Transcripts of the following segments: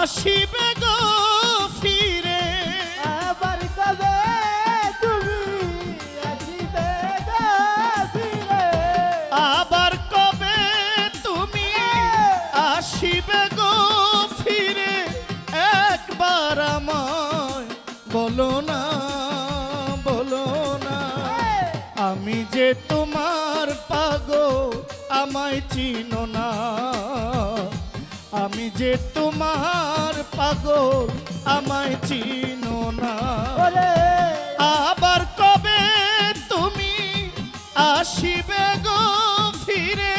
আসিবে গো ফিরে। আবার কবে তুমি আসিবে গো ফিরে? আবার কবে তুমি আসিবে গো ফিরে? একবার আমায় বলো না বলো না। আমি যে তোমার পাগো আমায় চিনো না। আমি যে তোমার পাগল আমায় চিনো না। আবার কবে তুমি আসিবে গো ফিরে?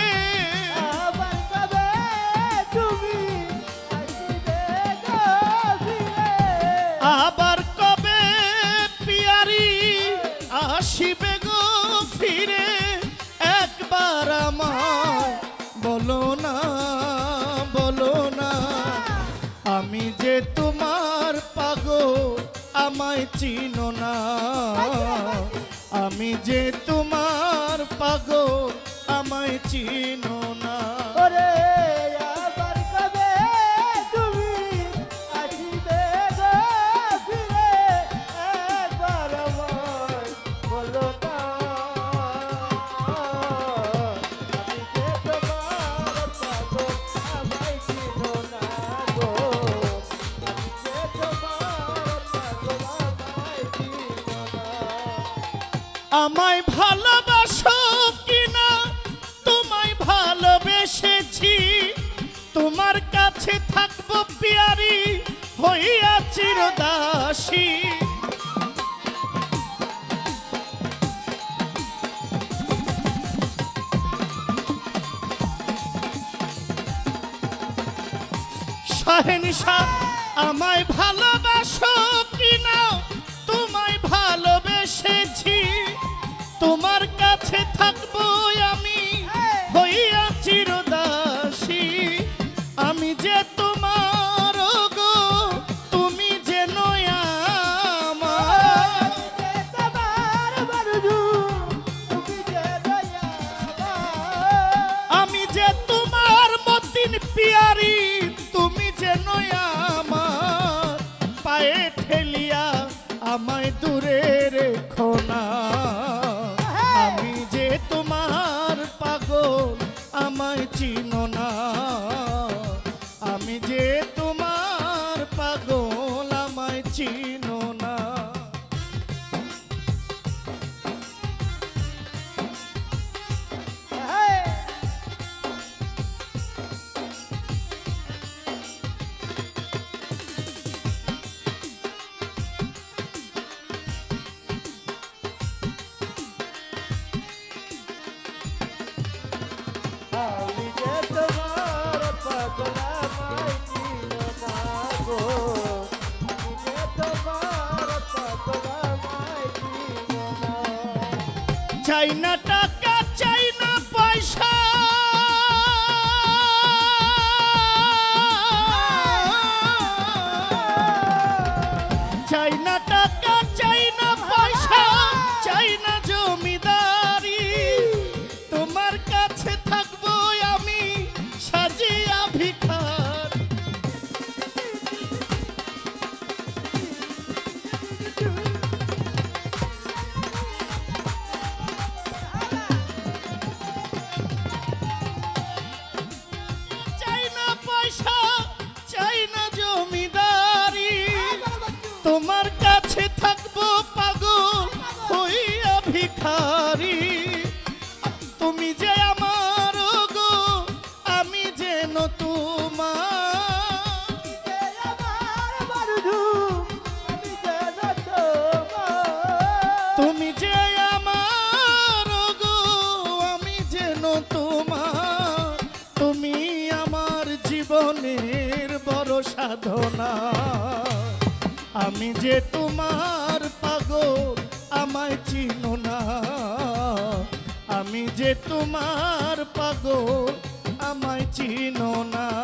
আমি যে তোমার পাগো আমায় চিনো না। আমি যে তোমার পাগো আমায় চিনো না। আমায় ভালোবাসো কিনা? তোমায় ভালোবেসেছি। তোমার কাছে থাকব পিয়ারি হইয়া চিরদাসী। সহেনশা আমায় ভালোবাসো দূরে চাই না টাকা জীবনের বড় সাধনা। আমি যে তোমার পাগল, আমায় চিনো না। আমি যে তোমার পাগল, আমায় চিনো না।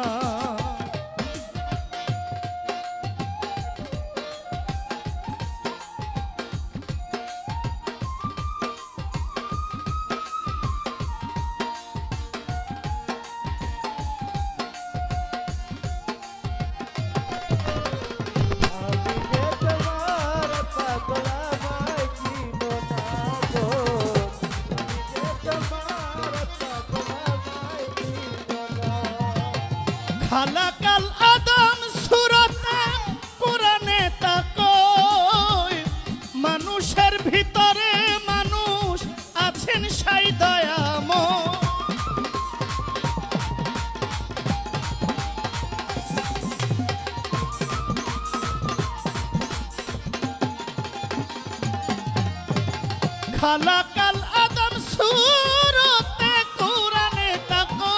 খালাকাল আদম সুরতে কোরআনে তাকো।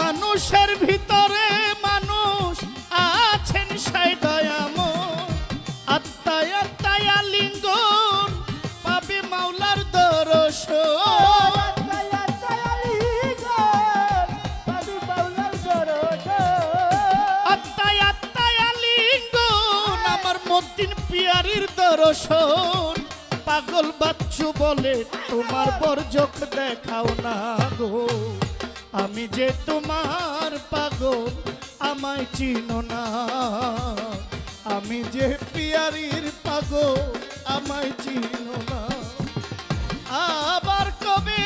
মানুষের ভিতরে মানুষ আছেন সাই দয়াম। আত্মায় আত্মায় লিঙ্গন পাবে মাওলার আমার মদ্দিন পিয়ারির দর্শন পাগল বাচ্চু বলে, তোমার বর্জক দেখাও না গো। আমি যে তোমার পাগল, আমায় চিনো না। আমি যে পিয়ারির পাগল, আমায় চিনো না। আবার কবে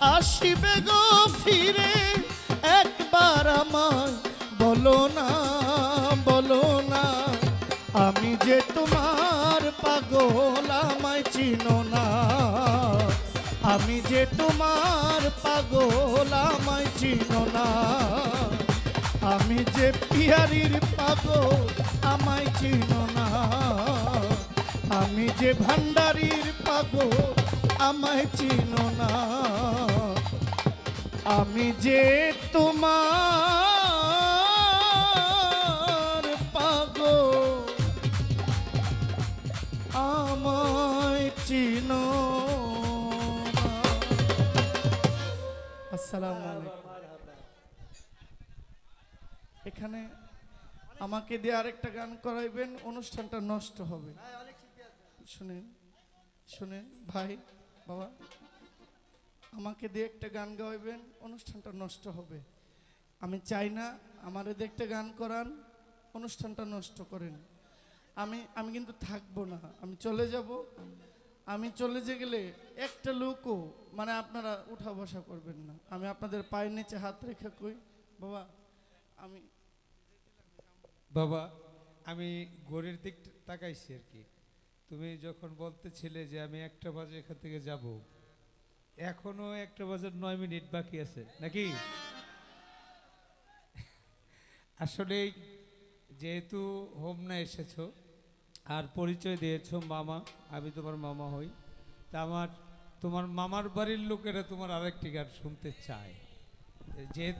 আসিবে গো ফিরে, একবার আমায় বলো না বলো না। আমি যে তোমার পাগল, আমায় চিনো না। আমি যে তোমার পাগল, আমায় চিনো না। আমি যে পিয়ারির পাগল, আমায় চিনো না। আমি যে ভান্ডারির পাগল, আমায় চিনো না। আমি যে তোমার পাগল, আমায় চিন আসসালাম এখানে আমাকে দিয়ে আরেকটা গান করাইবেন, অনুষ্ঠানটা নষ্ট হবে। শুনেন শুনেন, ভাই, বাবা। আমাকে দিয়ে একটা গান গাইবেন অনুষ্ঠানটা নষ্ট হবে। আমি চাই না আমারে দিয়ে একটা গান করান, অনুষ্ঠানটা নষ্ট করেন। আমি আমি কিন্তু থাকব না, আমি চলে যাব। আমি চলে যে গেলে একটা লোকও মানে আপনারা উঠা বসা করবেন না। আমি আপনাদের পায়ের নিচে হাত রেখে কই, বাবা, আমি বাবা, আমি ঘড়ির দিক তাকাইছি আর কি। তুমি যখন বলতেছিলে যে আমি একটা বাজে এখান থেকে যাব এখনও একটা বাজার নয় মিনিট বাকি আছে, নাকি? আসলে যেহেতু হোম না এসেছ, আর পরিচয় দিয়েছ মামা, আমি তোমার মামা হই, তা আমার, তোমার মামার বাড়ির লোকেরা তোমার আরেকটি গান শুনতে চায়। যেহেতু